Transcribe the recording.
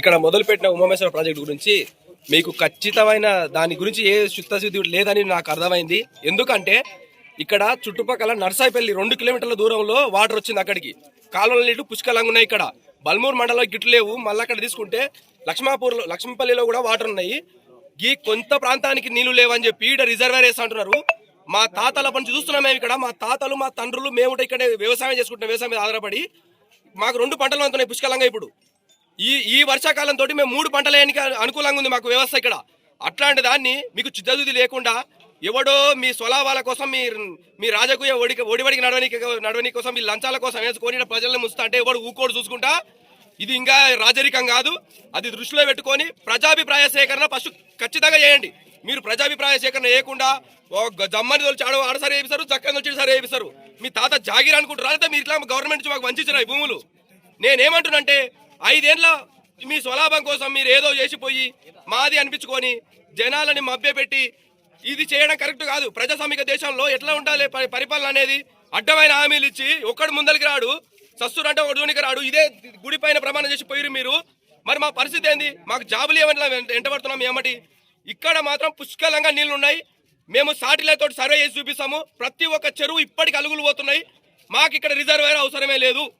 ఇక్కడ మొదలుపెట్టిన ఉమామేశ్వర ప్రాజెక్ట్ గురించి మీకు ఖచ్చితమైన దాని గురించి ఏ చిత్తశుద్ధి లేదని నాకు అర్థమైంది. ఎందుకంటే ఇక్కడ చుట్టుపక్కల నర్సాయిపల్లి రెండు కిలోమీటర్ల దూరంలో వాటర్ వచ్చింది అక్కడికి. కాలువల నీళ్ళు పుష్కలంగా ఉన్నాయి ఇక్కడ. బల్మూర్ మండలం గిట్లు లేవు. మళ్ళీ అక్కడ తీసుకుంటే లక్ష్మాపూర్లో లక్ష్మీపల్లిలో కూడా వాటర్ ఉన్నాయి. ఈ కొంత ప్రాంతానికి నీళ్ళు లేవని చెప్పి ఇక్కడ రిజర్వేర్ వేస్తా అంటున్నారు. మా తాతల పని చూస్తున్నాం మేము ఇక్కడ. మా తాతలు మా తండ్రులు మేము ఇక్కడ వ్యవసాయం చేసుకుంటున్నాం. వ్యవసాయం మీద ఆధారపడి మాకు రెండు పంటలు అందుతున్నాయి పుష్కలంగా ఇప్పుడు. ఈ ఈ వర్షాకాలం తోటి మేము మూడు పంటలేయడానికి అనుకూలంగా ఉంది మాకు వ్యవస్థ ఇక్కడ. అట్లాంటి దాన్ని మీకు చిత్తశుద్ధి లేకుండా ఎవడో మీ స్వలాభాల కోసం మీ మీ రాజకీయ ఒడి ఒడివడికి నడవనికి నడవని కోసం మీ లంచాల కోసం వేసుకొని ప్రజలను ముస్తా అంటే ఎవడు ఊకోడు చూసుకుంటా ఇది ఇంకా రాజరికం కాదు. అది దృష్టిలో పెట్టుకొని ప్రజాభిప్రాయ సేకరణ ఫస్ట్ ఖచ్చితంగా చేయండి. మీరు ప్రజాభిప్రాయ సేకరణ చేయకుండా ఓ గ- జమ్మని తోలిచి ఆడ ఆడసారి వేపిస్తారు చక్కని తోలిచి సరే వేపిస్తారు. మీ తాత జాగిర్ అనుకుంటారు అయితే మీరు ఇట్లా గవర్నమెంట్ నుంచి మాకు వంచారు ఈ భూములు? నేనేమంటున్నంటే ఐదేళ్ళ మీ స్వలాభం కోసం మీరు ఏదో చేసిపోయి మాది అనిపించుకొని జనాలని మభ్యపెట్టి ఇది చేయడం కరెక్ట్ కాదు. ప్రజాస్వామిక దేశంలో ఎట్లా ఉండాలి పరిపాలన అనేది అడ్డమైన హామీలు ఇచ్చి ఒక్కడు ముందరికి రాడు సస్తురు అంటే ఒకటి రాడు ఇదే గుడి పైన ప్రమాణం చేసి పోయిరు మీరు. మరి మా పరిస్థితి ఏంది? మాకు జాబులు ఏమన్నా ఎంటబడుతున్నాం ఏమటి? ఇక్కడ మాత్రం పుష్కలంగా నీళ్ళు ఉన్నాయి మేము సాటిలైతో సర్వే చేసి చూపిస్తాము. ప్రతి ఒక్క చెరువు ఇప్పటికి అలుగులు పోతున్నాయి. మాకు ఇక్కడ రిజర్వేర్ అవసరమే లేదు.